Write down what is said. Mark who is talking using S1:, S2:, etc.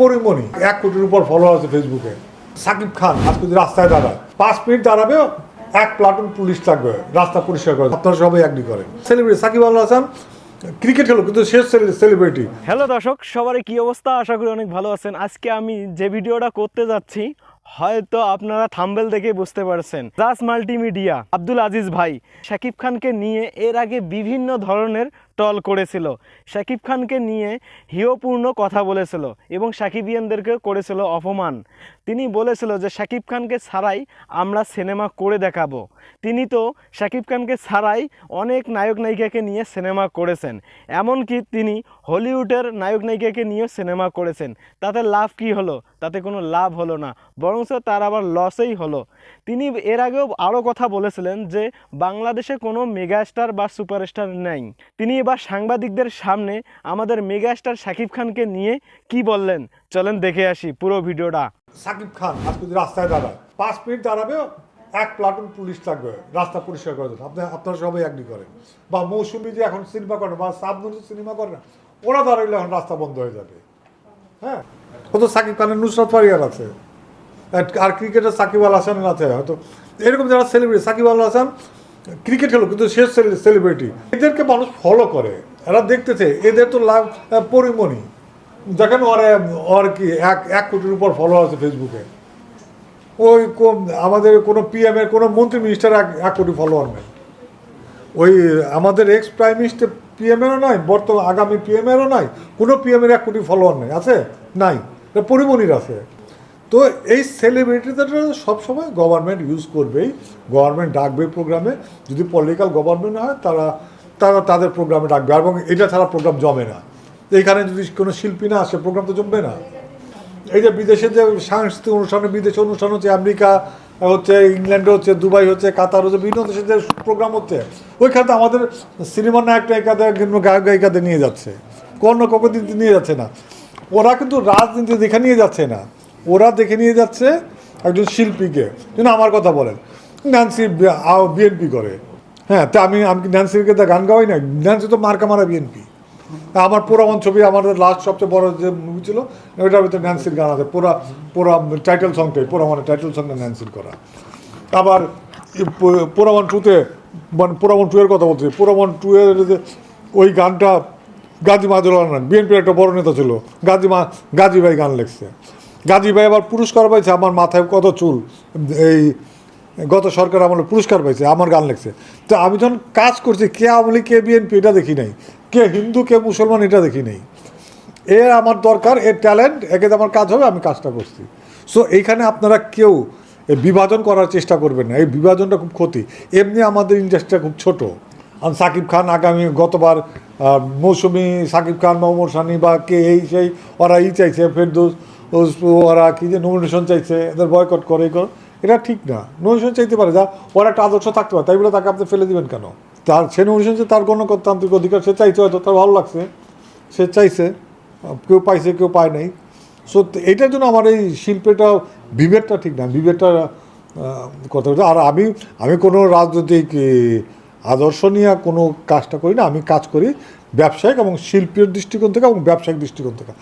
S1: পরিমণি, এক কোটির উপর ফলোয়ার আছে ফেসবুকে সাকিব খান আজকে যদি রাস্তায় দাঁড়ায়। পাঁচ মিনিট দাঁড়াবে এক প্লাটুন পুলিশ থাকবে, রাস্তা পরিষ্কার করে। আপনারা সবাই অ্যাগ্রি করেন। সেলিব্রিটি সাকিব আল হাসান ক্রিকেট খেলো, কিন্তু শেষ সেলিব্রিটি
S2: হ্যালো দর্শক, সবারই কি অবস্থা? আশা করি অনেক ভালো আছেন। আজকে আমি যে ভিডিওটা করতে যাচ্ছি, হয়তো আপনারা থাম্বেল দেখে বুঝতে পারছেন। জাস মাল্টিমিডিয়া আব্দুল আজিজ ভাই শাকিব খানকে নিয়ে এর আগে বিভিন্ন ধরনের টল করেছিল। শাকিব খানকে নিয়ে হিয়পূর্ণ কথা বলেছিল এবং সাকিবিয়ানদেরকে করেছিল অপমান। তিনি বলেছিল যে, শাকিব খানকে ছাড়াই আমরা সিনেমা করে দেখাবো। তিনি তো শাকিব খানকে ছাড়াই অনেক নায়ক নায়িকাকে নিয়ে সিনেমা করেছেন। এমনকি তিনি হলিউডের নায়ক নায়িকাকে নিয়ে সিনেমা করেছেন। তাতে লাভ কি হলো? তাতে কোনো লাভ হলো না, বরঞ্চ তার আবার লসেই হলো। তিনি এর আগেও আরও কথা বলেছিলেন যে, বাংলাদেশে কোনো মেগাস্টার বা সুপারস্টার নেই। তিনি এবার সাংবাদিকদের সামনে আমাদের মেগাস্টার শাকিব খানকে নিয়ে কি বললেন? চলেন দেখে আসি পুরো ভিডিওটা।
S1: সাকিব খান, আজকে রাস্তায় দাঁড়ায়, পাঁচ মিনিট দাঁড়াবে এক প্লাটুন পুলিশ থাকবে, রাস্তা পরিষ্কার করে দেবে। আপনি আপনারা সবাই অ্যাগ্রি করেন। বা মৌসুমি যে এখন সিনেমা করে, বা সাবনুর সিনেমা করে না ওরা দাঁড়াইলে এখন রাস্তা বন্ধ হয়ে যাবে। হ্যাঁ? ও তো সাকিব খানের নুসরাত ফারিয়ার আছে। আর ক্রিকেটার সাকিব আল হাসানের আছে, হয়তো। এরকম যারা সেলিব্রিটি সাকিব আল হাসান ক্রিকেট খেলো, কিন্তু শেষ সেলিব্রিটি এদেরকে মানুষ ফলো করে। এরা দেখতেছে, এদের তো লাভ পরিমণি। দেখেন ওর ওর কি, এক এক কোটির উপর ফলোয়ার আছে ফেসবুকে ওই আমাদের কোনো পিএম এর, কোনো মন্ত্রী মিনিস্টার এক এক কোটি ফলোয়ার নেই। ওই, আমাদের এক্স প্রাইম মিনিস্টার পিএম এরও নয় বর্তমান আগামী পিএম এরও নয় কোনো পিএম এর এক কোটি ফলোয়ার নেই, আছে? নাই। পরিমণির আছে। তো এই সেলিব্রিটিদের সবসময় গভর্নমেন্ট ইউজ করবেই। গভর্নমেন্ট ডাকবে প্রোগ্রামে যদি পলিটিক্যাল গভর্নমেন্ট হয়, তারা তারা তাদের প্রোগ্রামে ডাকবে। এবং এটা ছাড়া প্রোগ্রাম জমে না। এইখানে যদি কোনো শিল্পী না আসে প্রোগ্রাম তো জমবে না। এই যে বিদেশে যে সাংস্কৃতিক অনুষ্ঠানে, বিদেশে অনুষ্ঠান হচ্ছে আমেরিকা, হচ্ছে ইংল্যান্ডে হচ্ছে, দুবাই হচ্ছে, কাতার হচ্ছে, বিভিন্ন দেশে যে প্রোগ্রাম হচ্ছে ওইখানে আমাদের সিনেমার নায়ক নায়িকাদের গায়ক, গায়িকাদের নিয়ে যাচ্ছে। কর্ণ কখন নিয়ে যাচ্ছে না। ওরা কিন্তু রাজনীতি দেখে নিয়ে যাচ্ছে না। ওরা দেখে নিয়ে যাচ্ছে একজন শিল্পীকে। যেন আমার কথা বলেন। ন্যান্সি বিএনপি করে। হ্যাঁ তা আমি আমি ন্যান্সিকে তা গান গাওয়াই না ন্যান্সি তো মার্কা মারা বিএনপি আমার পুরামন ছবি আমাদের লাস্ট সবচেয়ে বড় যে মুভি ছিল, ওইটার ভিতরে ন্যান্সির গান আছে। পুরা পুরা টাইটেল সংটাই পুরামনের টাইটেল সংটা ন্যান্সির করা। আবার পুরামন টুতে মানে পুরামন টু এর কথা বলছি। পুরামন টু এর ওই গানটা গাজী মাজুল বিএনপির একটা বড় নেতা ছিল। গাজী মা, গাজী ভাই গান লিখছে। গাজী ভাই আবার পুরস্কার পাইছে, আমার মাথায় কত চুল, এই গত সরকার আমলে পুরস্কার পাইছে, আমার গান লিখছে। তো আমি যখন কাজ করছি, কে আমলি কে বিএনপি, এটা দেখি নাই, কে হিন্দু, কে মুসলমান, এটা দেখি নাই। এ আমার দরকার, এর ট্যালেন্ট একে আমার কাজ হবে, আমি কাজটা করছি। সো এইখানে আপনারা কেউ বিভাজন করার চেষ্টা করবেন না, এই বিভাজনটা খুব ক্ষতি। এমনি আমাদের ইন্ডাস্ট্রিটা খুব ছোট। আর সাকিব খান আগামী গতবার মৌসুমি সাকিব খান মোহাম্মদ সানি বা কে এই সেই, ওরা ই চাইছে, ফেরদৌস। ওরা কি যে নমিনেশন চাইছে, এদের বয়কট করে করে। এটা ঠিক না। নমিনেশন চাইতে পারে, যা, ওরা একটা আদর্শ থাকতে পারে, তাই বলে তাকে আপনি ফেলে দিবেন কেন? তার, সে নমিনেশন যে তার গণতান্ত্রিক অধিকার, সে চাইছে হয়তো, তার ভালো লাগছে, সে চাইছে, কেউ পাইছে, কেউ পায় নাই। সো এইটার জন্য আমার এই শিল্পেটা বিভেদটা ঠিক না। বিভেদটা কথা আর আমি আমি কোনো রাজনৈতিক আদর্শ নিয়ে কোনো কাজটা করি না। আমি কাজ করি ব্যবসায়িক এবং শিল্পীর দৃষ্টিকোণ থেকে এবং ব্যবসায়িক দৃষ্টিকোণ থেকে।